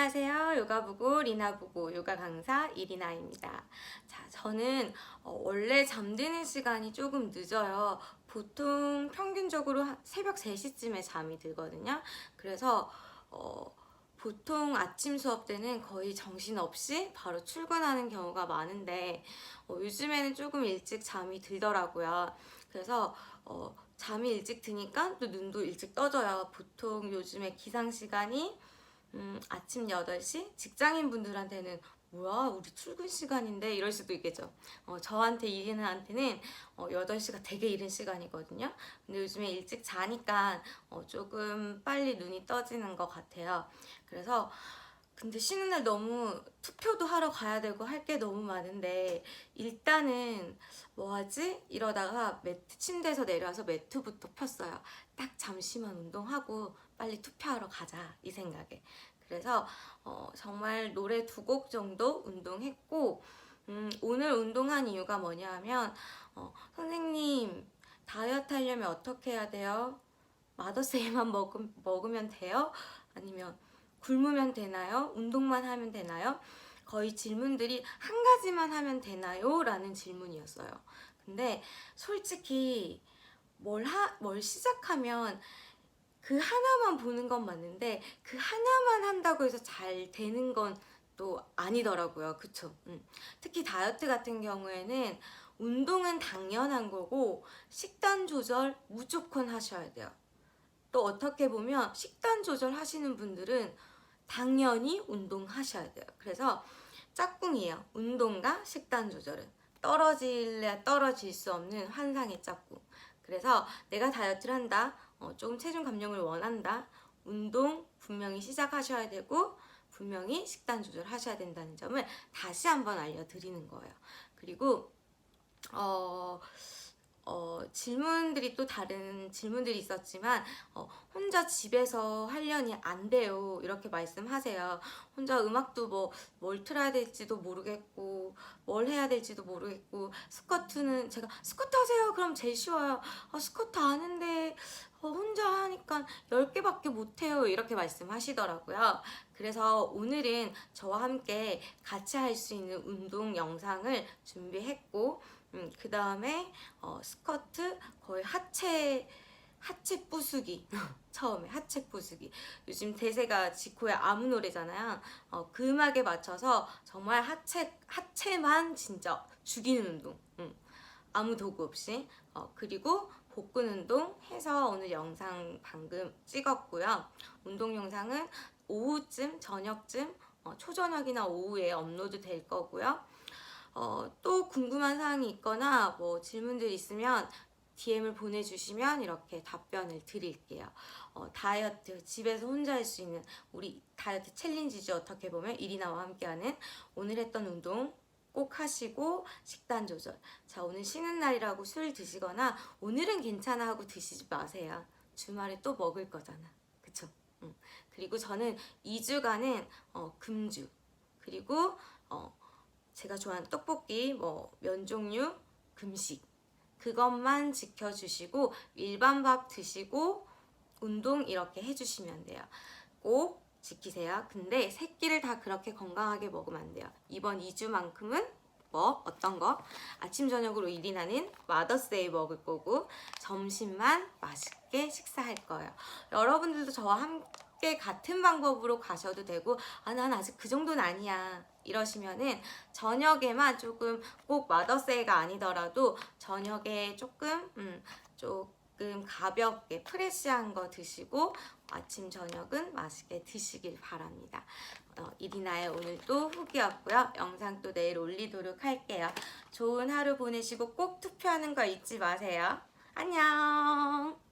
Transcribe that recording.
안녕하세요. 요가부고 리나부고 요가 강사 이리나입니다. 자, 저는 어, 원래 잠드는 시간이 조금 늦어요. 보통 평균적으로 한- 새벽 3시쯤에 잠이 들거든요. 그래서 어, 보통 아침 수업 때는 거의 정신 없이 바로 출근하는 경우가 많은데 어, 요즘에는 조금 일찍 잠이 들더라고요. 그래서 어, 잠이 일찍 드니까 또 눈도 일찍 떠져요. 보통 요즘에 기상 시간이 음, 아침 8시? 직장인 분들한테는 뭐야, 우리 출근 시간인데 이럴 수도 있겠죠. 어, 저한테 이리는한테는 어, 8시가 되게 이른 시간이거든요. 근데 요즘에 일찍 자니까 어, 조금 빨리 눈이 떠지는 것 같아요. 그래서 근데 쉬는 날 너무 투표도 하러 가야 되고 할 게 너무 많은데 일단은 뭐 하지? 이러다가 매트 침대에서 내려와서 매트부터 폈어요. 딱 잠시만 운동하고 빨리 투표하러 가자 이 생각에. 그래서 어, 정말 노래 두 곡 정도 운동했고 음, 오늘 운동한 이유가 뭐냐면 어, 선생님 다이어트 하려면 어떻게 해야 돼요? 마더세이만 먹음, 먹으면 돼요? 아니면 굶으면 되나요? 운동만 하면 되나요? 거의 질문들이 한 가지만 하면 되나요? 라는 질문이었어요. 근데 솔직히 뭘, 하, 뭘 시작하면 그 하나만 보는 건 맞는데 그 하나만 한다고 해서 잘 되는 건 또 아니더라고요. 그쵸? 음. 특히 다이어트 같은 경우에는 운동은 당연한 거고 식단 조절 무조건 하셔야 돼요. 또 어떻게 보면 식단 조절 하시는 분들은 당연히 운동하셔야 돼요. 그래서 짝꿍이에요. 운동과 식단 조절은 떨어질래 떨어질 수 없는 환상의 짝꿍. 그래서 내가 다이어트를 한다, 어, 조금 체중 감량을 원한다, 운동 분명히 시작하셔야 되고 분명히 식단 조절하셔야 된다는 점을 다시 한번 알려드리는 거예요. 그리고 어, 어, 질문들이 또 다른 질문들이 있었지만 어, 혼자 집에서 하려니 안 돼요. 이렇게 말씀하세요. 혼자 음악도 뭐 뭘 틀어야 될지도 모르겠고 뭘 해야 될지도 모르겠고 스쿼트는 제가 스쿼트 하세요. 그럼 제일 쉬워요 아, 스쿼트 아는데 어, 혼자 하니까 10개밖에 못해요. 이렇게 말씀하시더라고요. 그래서 오늘은 저와 함께 같이 할 수 있는 운동 영상을 준비했고 음, 그 다음에 어, 스커트 거의 하체 하체 부수기. 처음에 하체 부수기. 요즘 대세가 지코의 아무 노래잖아요. 어, 그 음악에 맞춰서 정말 하체 하체만 진짜 죽이는 운동. 음, 아무 도구 없이. 어, 그리고 복근 운동 해서 오늘 영상 방금 찍었고요. 운동 영상은 오후쯤 저녁쯤 어, 초저녁이나 오후에 업로드 될 거고요 어, 또 궁금한 사항이 있거나 뭐 질문들 있으면 DM을 보내주시면 이렇게 답변을 드릴게요. 어, 다이어트 집에서 혼자 할 수 있는 우리 다이어트 챌린지죠. 어떻게 보면 이리나와 함께하는 오늘 했던 운동 꼭 하시고 식단 조절. 자 오늘 쉬는 날이라고 술 드시거나 오늘은 괜찮아 하고 드시지 마세요. 주말에 또 먹을 거잖아. 그쵸? 응. 그리고 저는 2주간은 어, 금주 그리고 어, 제가 좋아하는 떡볶이, 뭐 면 종류, 금식 그것만 지켜주시고 일반 밥 드시고 운동 이렇게 해주시면 돼요. 꼭 지키세요. 근데 새끼를 다 그렇게 건강하게 먹으면 안 돼요. 이번 2주만큼은 뭐 어떤 거? 아침 저녁으로 1인하는 마더스데이 먹을 거고 점심만 맛있게 식사할 거예요. 여러분들도 저와 함께 같은 방법으로 가셔도 되고 아 난 아직 그 정도는 아니야 이러시면은 저녁에만 조금 꼭 마더세이가 아니더라도 저녁에 조금 음, 조금 가볍게 프레시한 거 드시고 아침 저녁은 맛있게 드시길 바랍니다. 어, 이리나의 오늘도 후기였고요. 영상 또 내일 올리도록 할게요. 좋은 하루 보내시고 꼭 투표하는 거 잊지 마세요. 안녕.